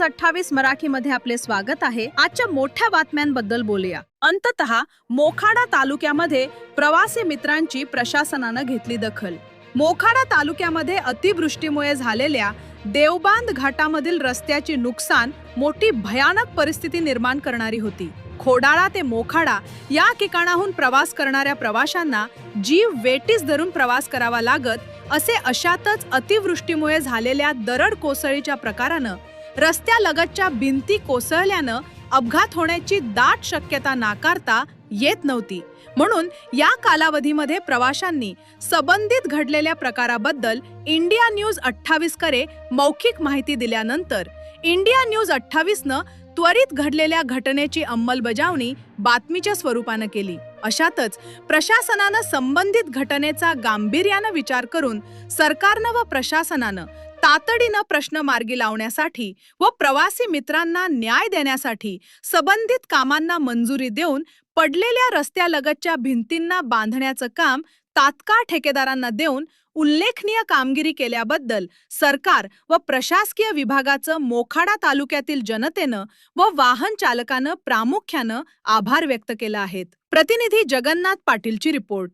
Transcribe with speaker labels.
Speaker 1: News अठ्ठावीस मराठीमध्ये आपले स्वागत आहे. आजच्या मोठ्या बातम्यांबद्दल बोलूया.
Speaker 2: अंततः मोखाडा तालुक्यामध्ये प्रवासी मित्रांची प्रशासनानं घेतली दखल. मोखाडा तालुक्यामध्ये अतिवृष्टीमुळे झालेल्या देवबांध घाटामधील रस्त्याची नुकसान मोठी भयानक परिस्थिती निर्माण करणारी होती. खोडाळा ते मोखाडा या ठिकाणाहून प्रवास करणाऱ्या प्रवाशांना जीव वेटीस धरून प्रवास करावा लागत असे अशातच अतिवृष्टीमुळे झालेल्या दरड कोसळीच्या प्रकारानं रस्त्यालगतच्या भिंती कोसळल्यानं अपघात होण्याची दाट शक्यता नाकारता येत नव्हती. म्हणून या कालावधीमध्ये प्रवाशांनी संबंधित घडलेल्या प्रकाराबद्दल इंडिया न्यूज अठ्ठावीस करे मौखिक माहिती दिल्यानंतर इंडिया न्यूज अठ्ठावीसनं त्वरित घडलेल्या घटनेची अंमलबजावणी बातमीच्या स्वरूपानं केली. अशातच प्रशासनानं संबंधित घटनेचा गांभीर्यानं विचार करून सरकारनं व प्रशासनानं तातडीनं प्रश्न मार्गी लावण्यासाठी व प्रवासी मित्रांना न्याय देण्यासाठी संबंधित कामांना मंजुरी देऊन पडलेल्या रस्त्यालगतच्या भिंतींना बांधण्याचं काम तात्काळ ठेकेदारांना देऊन उल्लेखनीय कामगिरी केल्याबद्दल सरकार व प्रशासकीय विभागाचं मोखाडा तालुक्यातील जनतेनं व वाहन चालकानं प्रामुख्यानं आभार व्यक्त केला आहेत प्रतिनिधी जगन्नाथ पाटीलची रिपोर्ट.